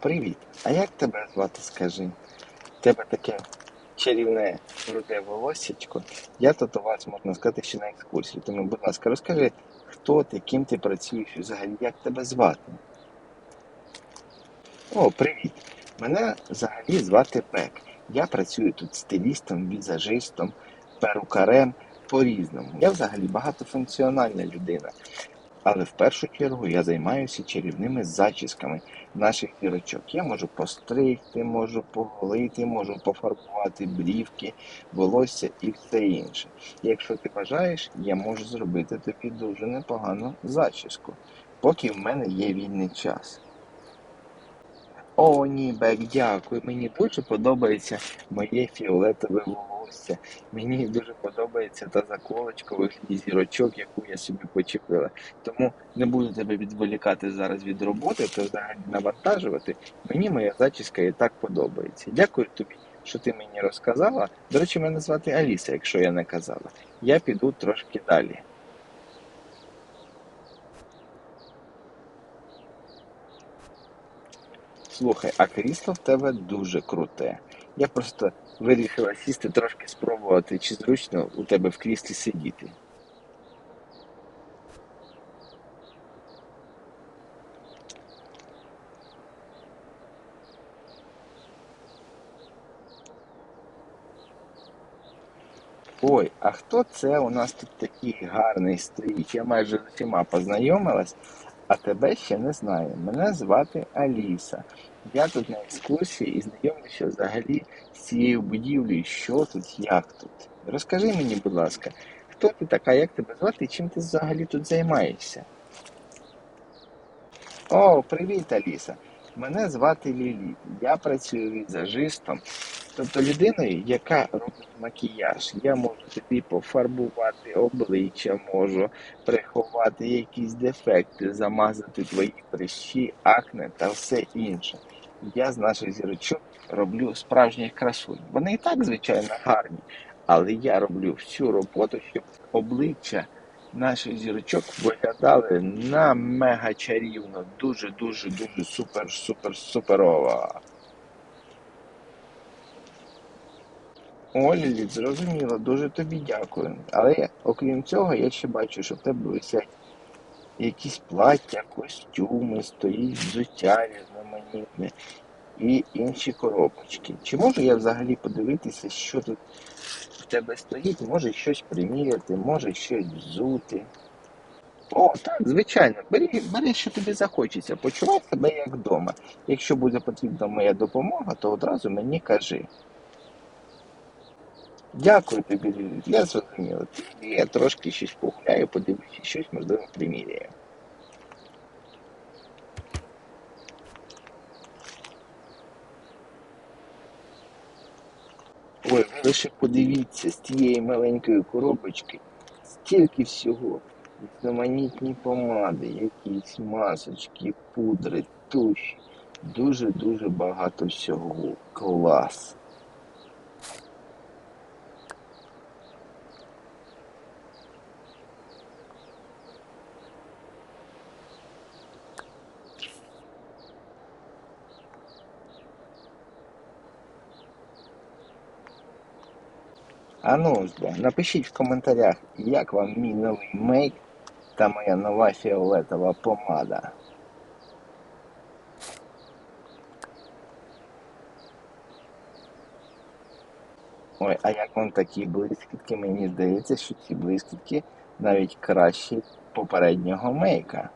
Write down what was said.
привіт. А як тебе звати, скажи? Тебе таке чарівне руде волоссячко. Я тут у вас, можна сказати, ще на екскурсії. Тому, будь ласка, розкажи, хто ти, ким ти працюєш і взагалі, як тебе звати? О, привіт. Мене взагалі звати Пек. Я працюю тут стилістом, візажистом, перукарем по-різному. Я взагалі багатофункціональна людина. Але в першу чергу я займаюся чарівними зачісками наших дірочок. Я можу постригти, можу поголити, можу пофарбувати брівки, волосся і все інше. І якщо ти бажаєш, я можу зробити тобі дуже непогану зачіску, поки в мене є вільний час. О, ні, Бек, дякую. Мені дуже подобається моє фіолетове волосся. Мені дуже подобається та заколочка вигляді зірочок, яку я собі почепила. Тому не буду тебе відволікати зараз від роботи та взагалі навантажувати. Мені моя зачіска і так подобається. Дякую тобі, що ти мені розказала. До речі, мене звати Аліса, якщо я не казала. Я піду трошки далі. Слухай, а крісло в тебе дуже круте. Я просто вирішила сісти трошки спробувати, чи зручно у тебе в кріслі сидіти. Ой, а хто це у нас тут такий гарний стоїть? Я майже з усіма познайомилась, а тебе ще не знаю. Мене звати Аліса. Я тут на екскурсії і знайомлюся взагалі з цією будівлею, що тут, як тут. Розкажи мені, будь ласка, хто ти така, як тебе звати і чим ти взагалі тут займаєшся? О, привіт, Аліса. Мене звати Ліліт. Я працюю візажистом, тобто людиною, яка макіяж. Я можу тобі пофарбувати обличчя, можу приховати якісь дефекти, замазати твої прищі, акне та все інше. Я з наших зірочок роблю справжніх красунь. Вони і так, звичайно, гарні, але я роблю всю роботу, щоб обличчя наших зірочок виглядали на мега чарівно, дуже, дуже, дуже супер, супер, суперово. О, Ліліт, зрозуміло, дуже тобі дякую. Але окрім цього, я ще бачу, що в тебе висять якісь плаття, костюми, стоїть взуття різноманітне і інші коробочки. Чи можу я взагалі подивитися, що тут в тебе стоїть? Може щось приміряти, може щось взути. О, так, звичайно, бери, бери, що тобі захочеться, почувай себе як вдома. Якщо буде потрібна моя допомога, то одразу мені кажи. Дякую тобі, я зрозуміла. Я трошки щось погуляю, подивлюся, щось можливо приміряю. Ой, ви лише подивіться з тієї маленької коробочки, стільки всього. Різноманітні помади, якісь масочки, пудри, туші. Дуже-дуже багато всього. Клас. А ну напишіть в коментарях, як вам мій новий мейк та моя нова фіолетова помада. Ой, а як вам такі блискітки? Мені здається, що ці блискітки навіть кращі попереднього мейка.